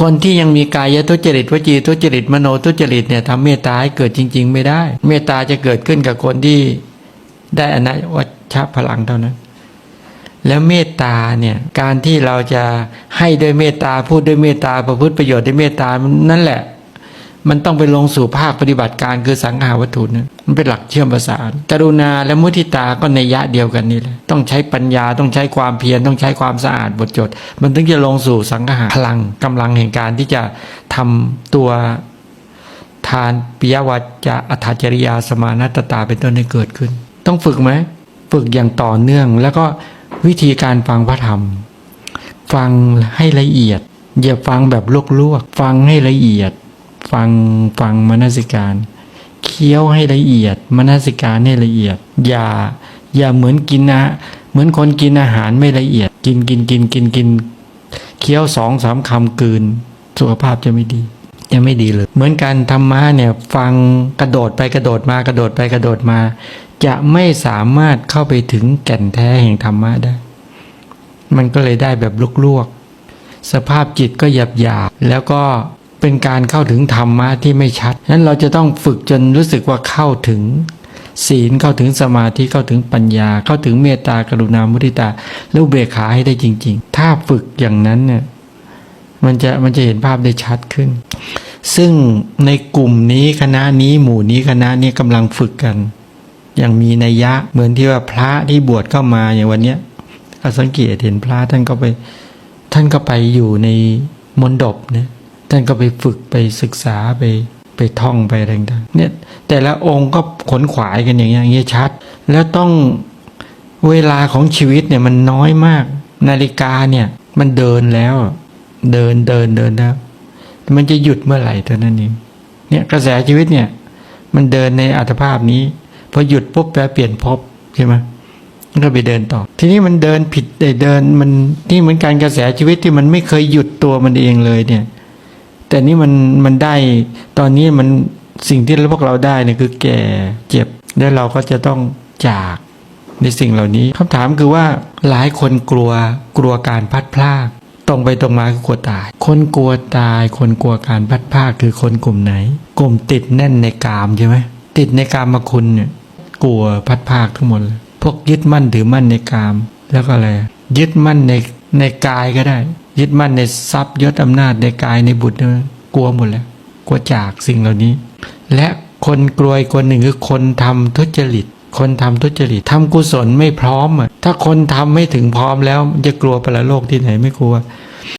คนที่ยังมีกายทุจริตวจีทุจริตมโนทุจริตเนี่ยทำเมตตาให้เกิดจริง ๆ ไม่ได้ เมตตาจะเกิดขึ้นกับคนที่ได้อนัวัชพลังเท่านั้น แล้วเมตตาเนี่ยการที่เราจะให้ด้วยเมตตาพูดด้วยเมตตาประพฤติประโยชน์ด้วยเมตตานั่นแหละ มันต้องไปลงสู่ภาคปฏิบัติการคือสังหาวัตถุนั้น มันเป็นหลักเชื่อมประสานกรุณาและมุทิตาก็ในยะเดียวกันนี่แหละต้องใช้ปัญญาต้องใช้ความเพียรต้องใช้ความสะอาดบทจด มันถึงจะลงสู่สังหารพลังกำลังแห่งการที่จะทำตัวทานปิยวัจจะอัตจริยาสมานัตตาเป็นต้นให้เกิดขึ้น ต้องฝึกไหมฝึกอย่างต่อเนื่อง แล้วก็วิธีการฟังพระธรรม ฟังให้ละเอียด อย่าฟังแบบลวกๆฟังให้ละเอียด ฟังฟังมนสิการ เคี้ยวให้ละเอียด มนสิการให้ละเอียด อย่า อย่าเหมือนกินนะเหมือนคนกินอาหารไม่ละเอียด กินกินกินกินกินเคี้ยวสองสามคำกลืน สุขภาพจะไม่ดีจะไม่ดีเลย เหมือนการธรรมะเนี่ยฟังกระโดดไปกระโดดมากระโดดไปกระโดดมา จะไม่สามารถเข้าไปถึงแก่นแท้แห่งธรรมะได้ มันก็เลยได้แบบลวกๆสภาพจิตก็หยาบหยาบๆแล้วก็ เป็นการเข้าถึงธรรมะที่ไม่ชัดนั้นเราจะต้องฝึกจนรู้สึกว่าเข้าถึง ศีลเข้าถึงสมาธิเข้าถึงปัญญา เข้าถึงเมตตากรุณามุทิตาแล้วเบกขาให้ได้จริง ๆ ถ้าฝึกอย่างนั้นเนี่ยมันจะมันจะเห็นภาพได้ชัดขึ้น ซึ่งในกลุ่มนี้คณะนี้หมู่นี้คณะนี้กำลังฝึกกัน อย่างมีนัยยะเหมือนที่ว่าพระที่บวชเข้ามาอย่างวันเนี้ยก็สังเกตเห็นพระท่านก็ไป ท่านก็ไปอยู่ในมณฑปเนี่ย ท่านก็ไปฝึกไปศึกษาไปไปท่องไปอะไรต่างๆเนี่ยแต่ละองค์ก็ขนขวายกันอย่างเงี้ยชัด แล้วต้องเวลาของชีวิตเนี่ยมันน้อยมาก นาฬิกาเนี่ย มันเดินแล้ว เดินเดินเดินแล้วมันจะหยุดเมื่อไหร่เท่านั้นเองเนี่ยกระแสชีวิตเนี่ย มันเดินในอัตภาพนี้พอหยุดปุ๊บแปลเปลี่ยนภพใช่ไหมมันก็ไปเดินต่อ ทีนี้มันเดินผิดเดินมันที่เหมือนการกระแสชีวิตที่มันไม่เคยหยุดตัวมันเองเลยเนี่ย แต่นี่มันมันได้ตอนนี้มันสิ่งที่พวกเราได้เนี่ยคือแก่เจ็บ แล้วเราก็จะต้องจากในสิ่งเหล่านี้คำถามคือว่าหลายคนกลัวกลัวการพัดพลากตรงไปตรงมาคือกลัวตาย คนกลัวตาย คนกลัวการพัดพลากคือคนกลุ่มไหน กลุ่มติดแน่นในกามใช่ไหมติดในกามมาคุณเนี่ยกลัวพัดพลากทั้งหมดเลยพวกยึดมั่นถือมั่นในกาม แล้วก็อะไรยึดมั่นในในกายก็ได้ ยึดมั่นในทรัพย์ยศอำนาจในกายในบุตรเนี่ยกลัวหมดแล้วกลัวจากสิ่งเหล่านี้ และคนกลัวยคนหนึ่งคือคนทำทุจริต คนทำทุจริตทำกุศลไม่พร้อมอะถ้าคนทำไม่ถึงพร้อมแล้วจะกลัวปรโลกที่ไหนไม่กลัว